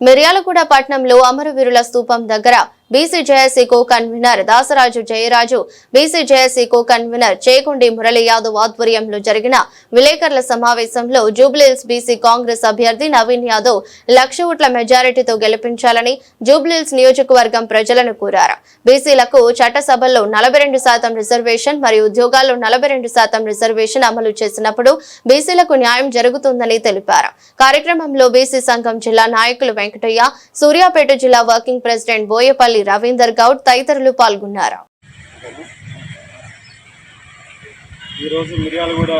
మిర్యాలగూడ పట్టణంలో అమరవీరుల స్థూపం దగ్గర BC co convenor Dasaraju Jayaraju BC co convenor Chekundi Murali Yadav ఆధ్వర్యంలో జరిగిన విలేకరుల సమావేశంలో జూబ్లీహిల్స్ బీసీ కాంగ్రెస్ అభ్యర్థి నవీన్ యాదవ్ లక్ష ఓట్ల మెజారిటీతో గెలిపించాలని జూబ్లీహిల్స్ నియోజకవర్గం ప్రజలను కోరారు. బీసీలకు చట్టసభల్లో నలభై రెండు శాతం రిజర్వేషన్ మరియు ఉద్యోగాల్లో నలభై రెండు శాతం రిజర్వేషన్ అమలు చేసినప్పుడు బీసీలకు న్యాయం జరుగుతుందని తెలిపారు. కార్యక్రమంలో బీసీ సంఘం జిల్లా నాయకులు వెంకటయ్య సూర్యాపేట జిల్లా వర్కింగ్ ప్రెసిడెంట్ బోయపల్లి రవీందర్ గౌడ్ తదితరులు పాల్గొన్నారు. ఈరోజు మిర్యాలగూడ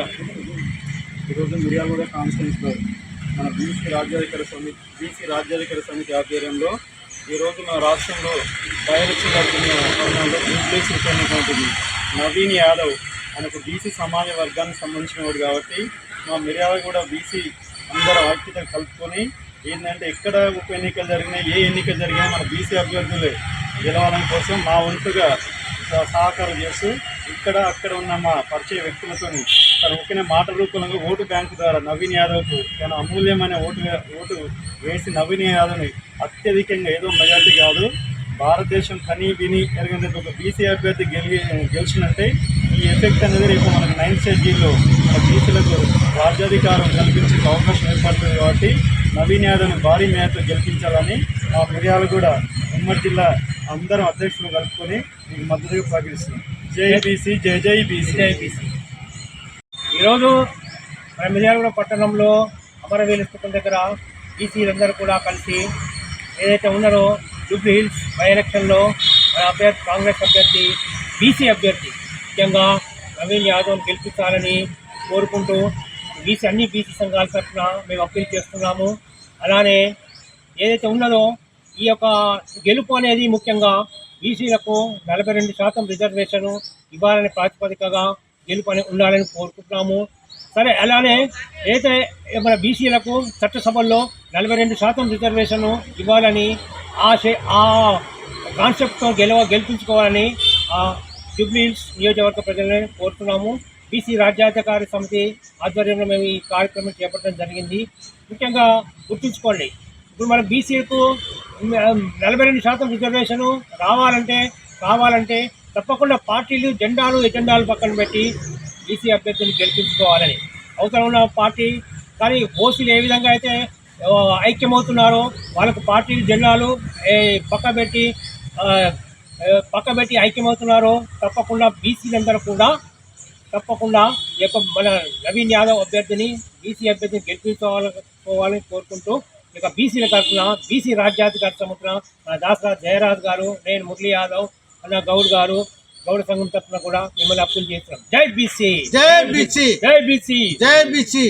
ఈరోజు మిర్యాలగూడ కాన్ఫరెన్స్లో మన బీసీ రాజ్యాధికార సమితి బీసీ రాజ్యాధికార సమితి ఆధ్వర్యంలో ఈరోజు మన రాష్ట్రంలో బై జరుగుతున్న నవీన్ యాదవ్ ఆయనకు బీసీ సమాజ వర్గానికి సంబంధించిన వాడు కాబట్టి మా మిర్యాలగూడ బీసీ అందరూ ఐక్యత కలుపుకొని ఏంటంటే ఎక్కడ ఉప ఎన్నికలు జరిగినాయి ఏ ఎన్నికలు జరిగినా మన బీసీ అభ్యర్థులే గెలవడం కోసం మా వంతుగా సహకారం చేస్తూ ఇక్కడ అక్కడ ఉన్న మా పరిచయ వ్యక్తులతో తన ముఖ్యమైన మాట రూపంలో ఓటు బ్యాంకు ద్వారా నవీన్ యాదవ్కు తన అమూల్యమైన ఓటు ఓటు వేసి నవీన్ యాదవ్ని అత్యధికంగా ఏదో మెజార్టీ కాదు భారతదేశం కనీ విని ఎరగని ఒక బీసీ అభ్యర్థి గెలి గెలిచినంటే ఈ ఎఫెక్ట్ అనేది రేపు మనకు నైన్త్ షెడ్యూల్లో మన బీసీలకు రాజ్యాధికారం కల్పించే అవకాశం ఏర్పడుతుంది కాబట్టి నవీన్ యాదవ్ను భారీ మేరతో గెలిపించాలని మా మిర్యాలు కూడా ఉమ్మడి జిల్లా అందరం అధ్యక్షులు కలుపుకొని మీకు మద్దతుగా ప్రకటిస్తున్నాం. జై బీసీ జై జై బీసీ. ఈరోజు మన మిర్యాలగూడ పట్టణంలో అమరవీల స్థూపం దగ్గర బీసీలందరూ కూడా కలిసి ఏదైతే ఉన్నారో జూబ్లీ హిల్స్ బై ఎలక్షన్లో మన అభ్యర్థి కాంగ్రెస్ అభ్యర్థి బీసీ అభ్యర్థి ముఖ్యంగా నవీన్ యాదవ్ను గెలిపించాలని కోరుకుంటూ బీసీ అన్ని బీసీ సంఘాల తరఫున మేము అప్పీల్ చేస్తున్నాము. అలానే ఏదైతే ఉన్నదో ఈ యొక్క గెలుపు అనేది ముఖ్యంగా బీసీలకు నలభై రెండు శాతం రిజర్వేషన్ ఇవ్వాలనే ప్రాతిపదికగా గెలుపు అని ఉండాలని కోరుకుంటున్నాము. సరే అలానే ఏదైతే మన బీసీలకు చట్టసభల్లో నలభై రెండు శాతం రిజర్వేషన్ ఇవ్వాలని ఆ ఆ కాన్సెప్ట్తో గెలవ గెలిపించుకోవాలని ఆ జూబ్లీహిల్స్ నియోజకవర్గ ప్రజలను కోరుతున్నాము. బీసీ రాజ్యాధికార సమితి ఆధ్వర్యంలో మేము ఈ కార్యక్రమం చేపట్టడం జరిగింది. ముఖ్యంగా గుర్తుంచుకోండి ఇప్పుడు మన బీసీలకు నలభై రెండు శాతం రిజర్వేషన్ రావాలంటే కావాలంటే తప్పకుండా పార్టీలు జెండాలు ఎజెండాలు పక్కన పెట్టి బీసీ అభ్యర్థులు గెలిపించుకోవాలని. అవసరం ఉన్న పార్టీ కానీ ఓసీలు ఏ విధంగా అయితే ఐక్యమవుతున్నారో వాళ్ళకు పార్టీలు జెండాలు ఏ, పక్క పెట్టి పక్క పెట్టి ఐక్యమవుతున్నారో తప్పకుండా బీసీలందరూ కూడా తప్పకుండా ఈ యొక్క మన నవీన్ యాదవ్ అభ్యర్థిని బీసీ అభ్యర్థిని గెలిపించుకోవాలని కోరుకుంటూ ఇక బీసీల తరఫున బీసీ రాజ్యాధికార సముద్ర మన దాసరాజ్ జయరాజ్ గారు నేను మురళీ యాదవ్ అన్న గౌడ్ గారు గౌడ సంఘం తరఫున కూడా మిమ్మల్ని అప్పులు చేస్తున్నాం. జై బీసీ! జై బిచి జై బీసీ! జై బిచి